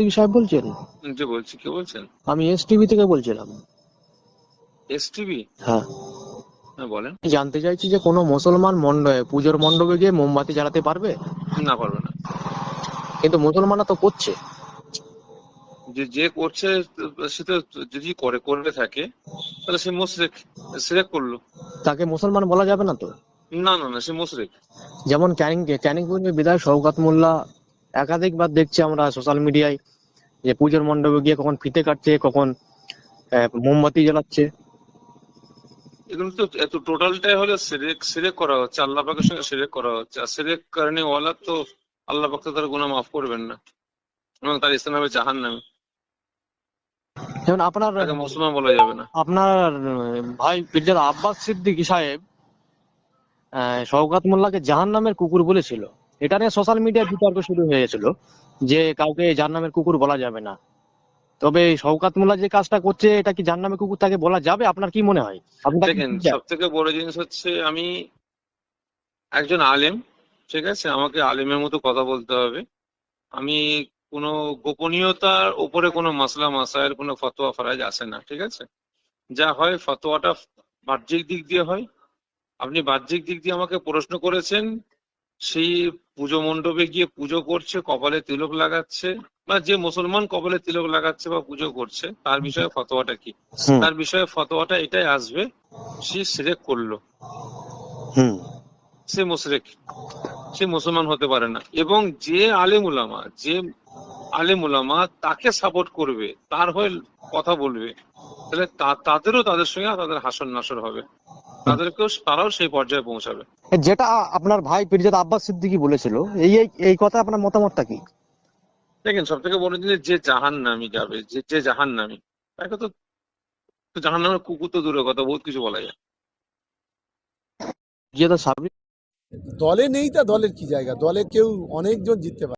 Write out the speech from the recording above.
সিদ্দিকী সাহেব বলছেন? জি বলছি। কে বলছেন? আমি এস টিভি থেকে বলছিলাম। এস টিভি হ্যাঁ। হ্যাঁ বলেন। জানতে চাইছি যে কোনো মুসলমান মণ্ডপে পুজোর মণ্ডপে গিয়ে মোমবাতি জ্বালাতে পারবে? না পারবে না। কিন্তু মুসলমানরা তো করছে। যে যে করছে সে তো যদি করে করবে থাকে তাহলে সে মুশরিক সিরেক করল। তাকে মুসলমান বলা যাবে না তো? না না না সে মুশরিক। যেমন ক্যানিং ক্যানিং বিধায়ক শওকাত মোল্লা একাধিকবার দেখছি আমরা সোশ্যাল মিডিয়ায় যে পুজোর মণ্ডপে গিয়ে কখন ফিতে কাটছে কখন মোমবাতি জ্বালাচ্ছে। এগুলো তো এত টোটালটাই হলো সিরেক সিরেক করা হচ্ছে আল্লাহ পাকের সঙ্গে সিরেক করা হচ্ছে। আর সিরেক কারণে ওয়ালা তো আল্লাহ পাক তার গুনাহ মাফ করবেন না। এবং তার স্থান হবে জাহান নামে যেমন আপনার মুসলমান বলা যাবে না। আপনার ভাই পিরজাদা আব্বাস সিদ্দিকী সাহেব শওকাত মোল্লাকে জাহান নামের কুকুর বলেছিল। এটা নিয়ে সোশ্যাল মিডিয়ায় বিতর্ক শুরু হয়েছিল যে কাউকে জাহান নামের কুকুর বলা যাবে না। তবে শওকাত মোল্লা যে কাজটা করছে এটা কি নামের কুকুর তাকে বলা যাবে? আপনার কি মনে হয়? আপনি দেখেন কি চান? সব থেকে বড় জিনিস হচ্ছে আমি একজন আলেম ঠিক আছে? আমাকে আলেমের মতো কথা বলতে হবে। আমি কোনো গোপনীয়তার উপরে কোনো মাসলা মাসায়ের কোনো ফতোয়া ফরাজ আসে না ঠিক আছে? যা হয় ফতোয়াটা বাহ্যিক দিক দিয়ে হয়। আপনি বাহ্যিক দিক দিয়ে আমাকে প্রশ্ন করেছেন সেই পুজো মণ্ডপে গিয়ে পুজো করছে কপালে তিলক লাগাচ্ছে বা যে মুসলমান কপালে তিলক লাগাচ্ছে বা পুজো করছে তার বিষয়ে ফতোয়াটা কি? তার বিষয়ে ফতোয়াটা এটাই আসবে সে সিরেক করল। হুম, সে মুশরিক সে মুসলমান হতে পারে না। এবং যে আলেম উলামা যে আলেম উলামা তাকে সাপোর্ট করবে তার হয়ে কথা বলবে তাহলে তাদেরও তাদের সঙ্গে তাদের হাসন নাসর হবে। তাদেরকেও তারাও সেই পর্যায়ে পৌঁছাবে। যেটা আপনার ভাই পিরজাদা আব্বাস সিদ্দিকী বলেছিল এই এই- কথা আপনার মতামতটা কি? দেখেন সব থেকে বড় জিনিস যে জাহান নামি যাবে যে যে জাহান নামি তাকে তো জাহান নামের কুকুর তো দূরের কথা বহুত কিছু বলা যায়। দলে নেই তা দলের কি জায়গা? দলে কেউ অনেকজন জিততে পারে।